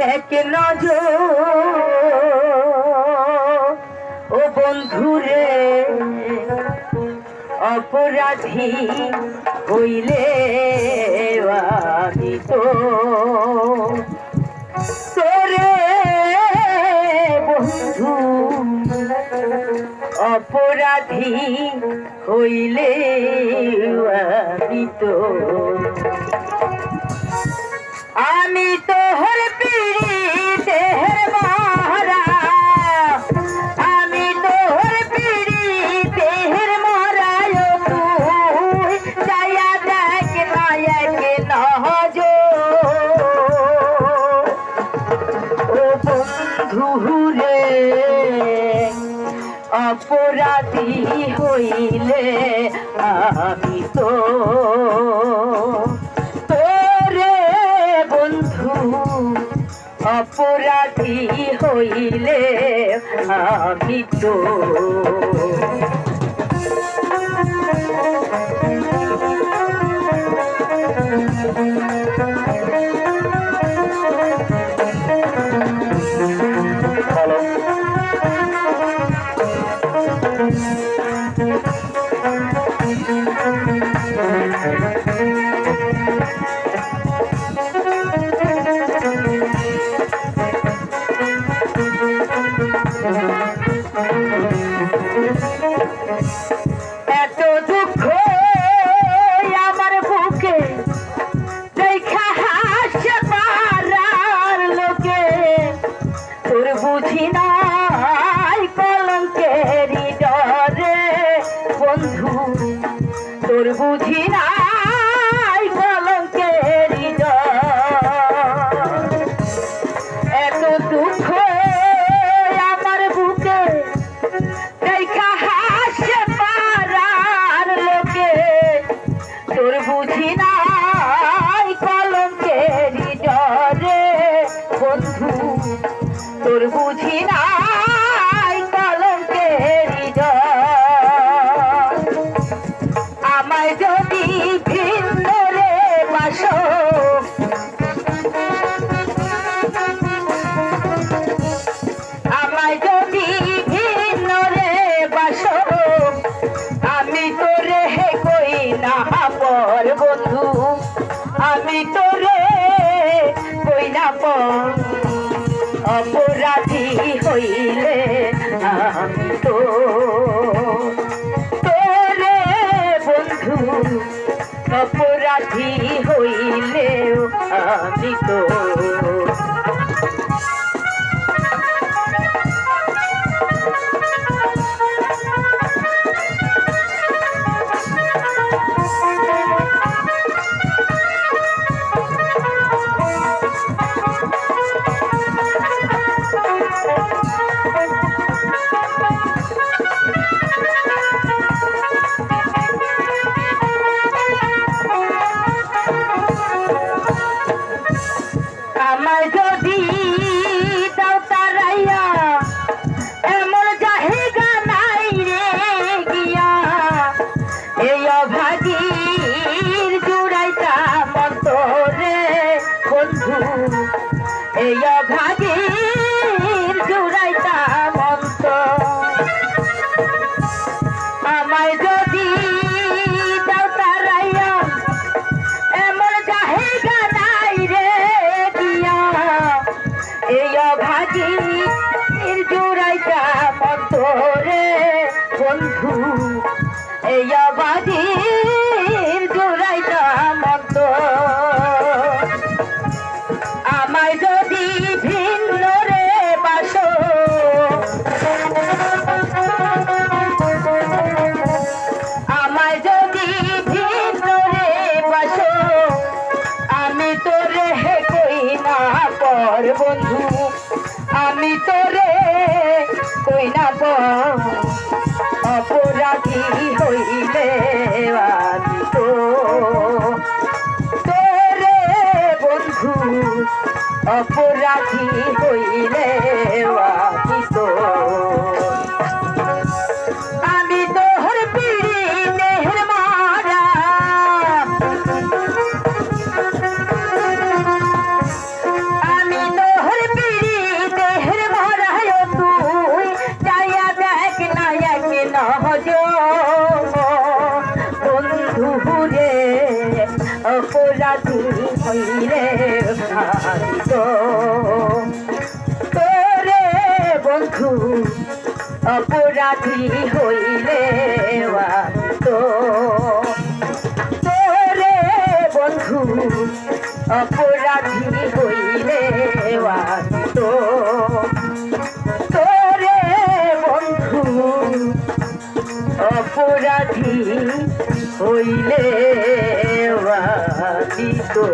এক নজর। ও বন্ধুরে অপরাধী হইলে তো তোরে বন্ধু। অপরাধী হইলে তো আমি তোহর পিড়ি দেহের মহারা আমি তোহর পিড়ি দেহের মহারায় তুই যায়া দেখ ও বন্ধু রে অপরাধী হইলে আমি তো হইলে আমি তো ডরে বন্ধু তোর বুঝি নাই হইলে তো তোরে বন্ধু অপরাধী হইলে আমি তো এই অভাগীর জুড়াইতা মন্ত আমায় যদি দাও তারাইয়া, এমন জাহেগা নাই রে দিয়া। এই অভাগী জোড়াইটা মত রে বন্ধু, এই অভাগী বন্ধু আমি তোরে কই না পর অপরাধী হইলে তো। তোরে বন্ধু অপরাধী তোরে বন্ধু, অপরাধী হইলে তো তোরে বন্ধু, অপরাধী হইলে তো তোরে বন্ধু, অপরাধী হইলে তো